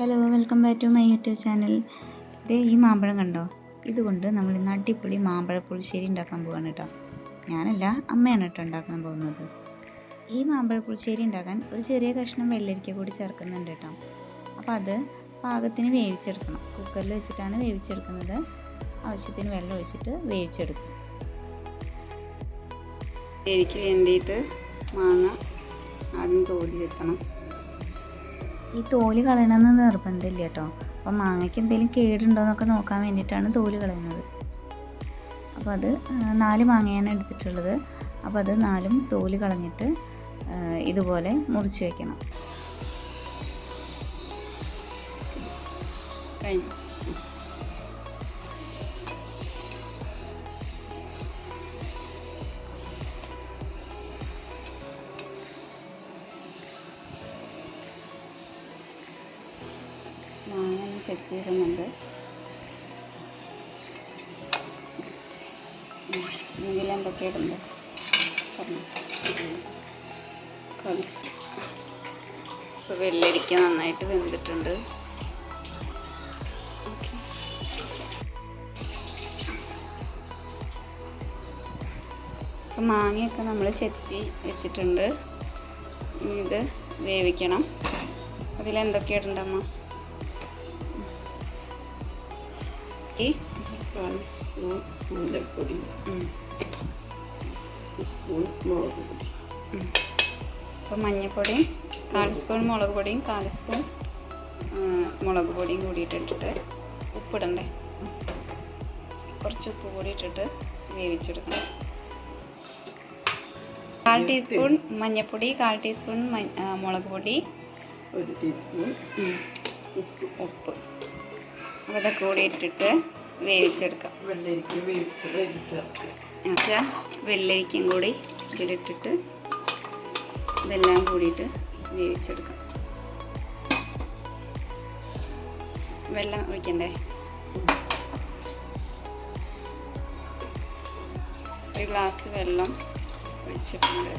Hello welcome back to my YouTube channel ഇത് ഈ മാമ്പഴം കണ്ടോ? ഇതുകൊണ്ട് നമ്മൾ ഇന്ന് അടിപൊളി മാമ്പഴ പുളിശ്ശേരി ഉണ്ടാക്കാൻ പോവാണ് കേട്ടോ. ഞാനല്ല അമ്മയാണ് കേട്ടോ ഉണ്ടാക്കാൻ പോകുന്നത്. ഈ മാമ്പഴ പുളിശ്ശേരി ഉണ്ടാക്കാൻ ഒരു ചെറിയ കഷ്ണം വെള്ളരിക്ക കൂടി ചേർക്കുന്നുണ്ട് കേട്ടോ. അപ്പോൾ അത് പാകത്തിന് വേവിച്ചെടുക്കണം. കുക്കറിൽ വെച്ചിട്ടാണ് വേവിച്ചെടുക്കുന്നത്. ആവശ്യത്തിന് വെള്ളം ഒഴിച്ചിട്ട് വേവിച്ചെടുക്കും. എനിക്ക് വേണ്ടിയിട്ട് മാങ്ങ ആദ്യം തോലി വെക്കണം. ഈ തോൽ കളയണമെന്ന് നിർബന്ധമില്ല കേട്ടോ. അപ്പം മാങ്ങയ്ക്ക് എന്തെങ്കിലും കേടുണ്ടോയെന്നൊക്കെ നോക്കാൻ വേണ്ടിയിട്ടാണ് തോൽ കളയുന്നത്. അപ്പോൾ അത് നാല് മാങ്ങയാണ് എടുത്തിട്ടുള്ളത്. അപ്പോൾ അത് നാലും തോൽ കളഞ്ഞിട്ട് ഇതുപോലെ മുറിച്ച് വയ്ക്കണം കഴിഞ്ഞു. ചെത്തിയിടുന്നുണ്ട് ഇതിലെന്തൊക്കെ ഇടുന്നത് ഇപ്പോൾ വെള്ളരിക്ക നന്നായിട്ട് വെന്തിട്ടുണ്ട്. അപ്പം മാങ്ങയൊക്കെ നമ്മൾ ചെത്തി വെച്ചിട്ടുണ്ട്. ഇത് വേവിക്കണം. അതിലെന്തൊക്കെ ഇടണ്ടമ്മ? ഈ കാൽ സ്പൂൺ മഞ്ഞൾപ്പൊടി. ഉം. സ്പൂൺ മുളക് പൊടി. അപ്പോൾ അപ്പം കാൽ സ്പൂൺ മുളക് പൊടിയും കാൽ സ്പൂൺ മുളക് പൊടിയും കൂടി ഇട്ടിട്ട് ഉപ്പിടണ്ടേ? കുറച്ച് ഉപ്പ് കൂടി ഇട്ടിട്ട് വേവിച്ചെടുക്കണം. കാൽ ടീസ്പൂൺ മഞ്ഞൾപ്പൊടി കാൽ ടീസ്പൂൺ മുളക് പൊടി. ഒരു ടീസ്പൂൺ ഉപ്പ്. ഉപ്പ്. അപ്പോൾ ഇതൊക്കെ കൂടി ഇട്ടിട്ട് വേവിച്ചെടുക്കാം. വെള്ളരിക്ക വേവിച്ച് എന്നുവെച്ചാൽ വെള്ളരിക്കയും കൂടി ഇതിലിട്ടിട്ട് ഇതെല്ലാം കൂടിയിട്ട് വേവിച്ചെടുക്കാം. വെള്ളം ഒഴിക്കണ്ടേ? ഒരു ഗ്ലാസ് വെള്ളം ഒഴിച്ചിട്ടുണ്ട്.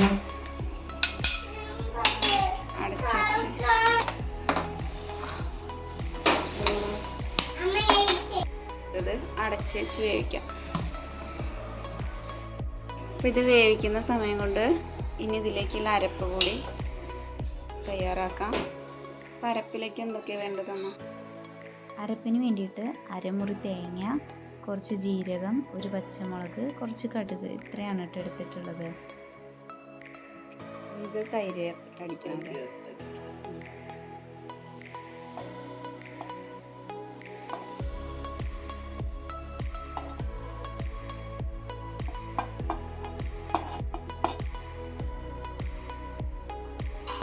അടച്ച് വെച്ച് വേവിക്കാം. അപ്പോൾ ഇത് വേവിക്കുന്ന സമയം കൊണ്ട് ഇനി ഇതിലേക്കുള്ള അരപ്പ് കൂടി തയ്യാറാക്കാം. അപ്പോൾ അരപ്പിലേക്ക് എന്തൊക്കെയാണ് വേണ്ടതെന്ന്? അരപ്പിന് വേണ്ടിയിട്ട് അരമുറി തേങ്ങ കുറച്ച് ജീരകം ഒരു പച്ചമുളക് കുറച്ച് കടുക് ഇത്രയാണ് കേട്ടോ എടുത്തിട്ടുള്ളത്. ഇത് തൈര് അടിക്കണം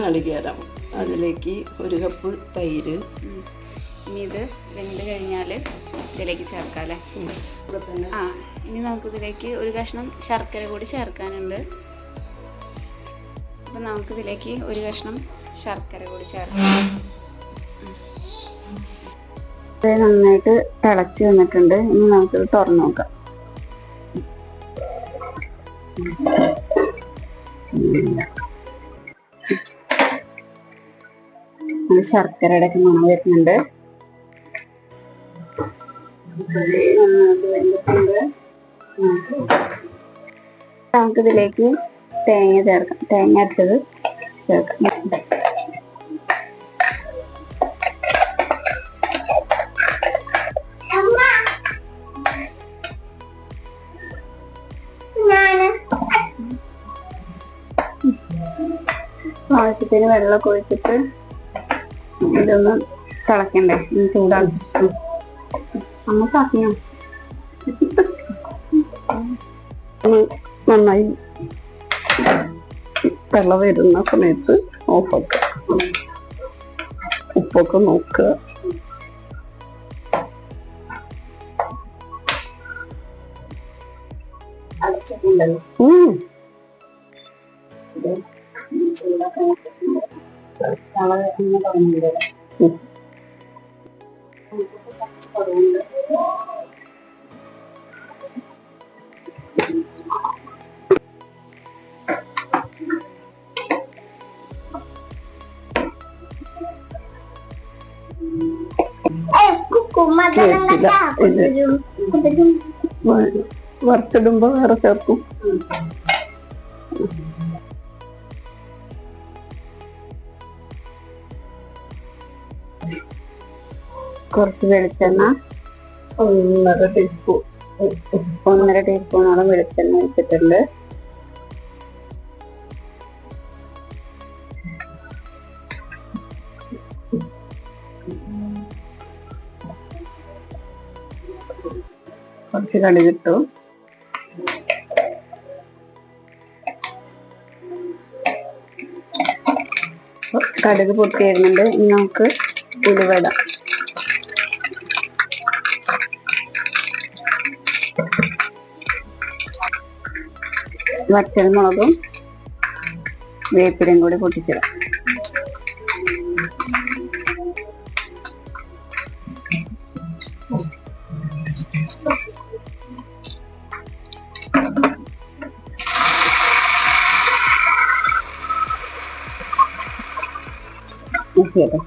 നാളികേരം അതിലേക്ക് ഒരു കപ്പ് തൈര്. ഇനി ഇത് വെന്ത് കഴിഞ്ഞാൽ ഇതിലേക്ക് ചേർക്കാം അല്ലേ ആ ഇനി നമുക്ക് ഇതിലേക്ക് ഒരു കഷ്ണം ശർക്കര കൂടി ചേർക്കാനുണ്ട്. അപ്പം നമുക്കിതിലേക്ക് ഒരു കഷ്ണം ശർക്കര കൂടി ചേർക്കാം. നന്നായിട്ട് തിളച്ച് വന്നിട്ടുണ്ട്. ഇനി നമുക്കിത് തുറന്നു നോക്കാം. ഇത് ശർക്കരയുടെ ഒക്കെ മണം വരുന്നുണ്ട്. നമുക്കിതിലേക്ക് തേങ്ങ ചേർക്കാം. തേങ്ങ അരച്ചത് ചേർക്കാം. ആവശ്യത്തിന് വെള്ളം ഒഴിച്ചിട്ട് ഇതൊന്ന് തിളക്കണ്ടേ? ചൂടാക്കി അമ്മ ഒന്ന് നന്നായി തിള വരുന്ന സമയത്ത് ഓഫാക്കുക ഉപ്പൊക്കെ നോക്കുക. അടച്ചിട്ടുണ്ടല്ലോ. Kumat, kumat, kumat, kumat, kumat, kumat, kumat, kumat, കുറച്ച് വെളിച്ചെണ്ണ ഒന്നര ടീസ്പൂൺ ഒന്നര ടീസ്പൂണോളം വെളിച്ചെണ്ണ വെച്ചിട്ടുണ്ട് കുറച്ച് കടുകിട്ടു. കടുക് പൊട്ടി വരുന്നുണ്ട് ഇനി നമുക്ക് ഉലുവട വറ്റൽമുളകും വേപ്പിലയും കൂടി പൊട്ടിച്ചിടാം. നോക്കിയല്ലോ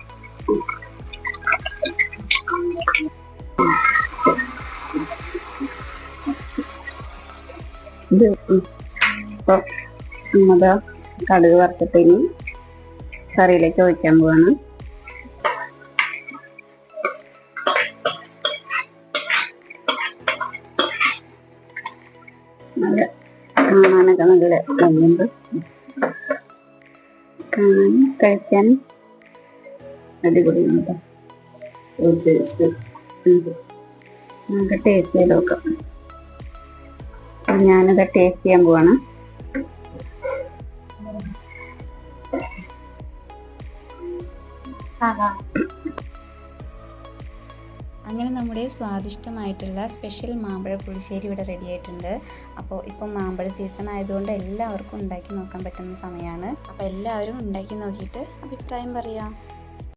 ഇത് നമ്മുടെ കടുക് വറുത്തിട്ട് ഇനി കറിയിലേക്ക് ഒഴിക്കാൻ പോവാണ്. നല്ല കാണാനൊക്കെ നല്ല ഭംഗിയുണ്ട്. കാണാൻ കഴിക്കാൻ അടിപൊളിയാണ് കേട്ടോ ടേസ്റ്റ് ടേസ്റ്റ് ചെയ്ത് നോക്കാം. അപ്പൊ ഞാനത് ടേസ്റ്റ് ചെയ്യാൻ പോവാണ്. അങ്ങനെ നമ്മുടെ സ്വാദിഷ്ടമായിട്ടുള്ള സ്പെഷ്യൽ മാമ്പഴ പുളിശ്ശേരി ഇവിടെ റെഡി ആയിട്ടുണ്ട്. അപ്പോൾ ഇപ്പം മാമ്പഴ സീസൺ ആയതുകൊണ്ട് എല്ലാവർക്കും ഉണ്ടാക്കി നോക്കാൻ പറ്റുന്ന സമയമാണ്. അപ്പോൾ എല്ലാവരും ഉണ്ടാക്കി നോക്കിയിട്ട് അഭിപ്രായം പറയാം.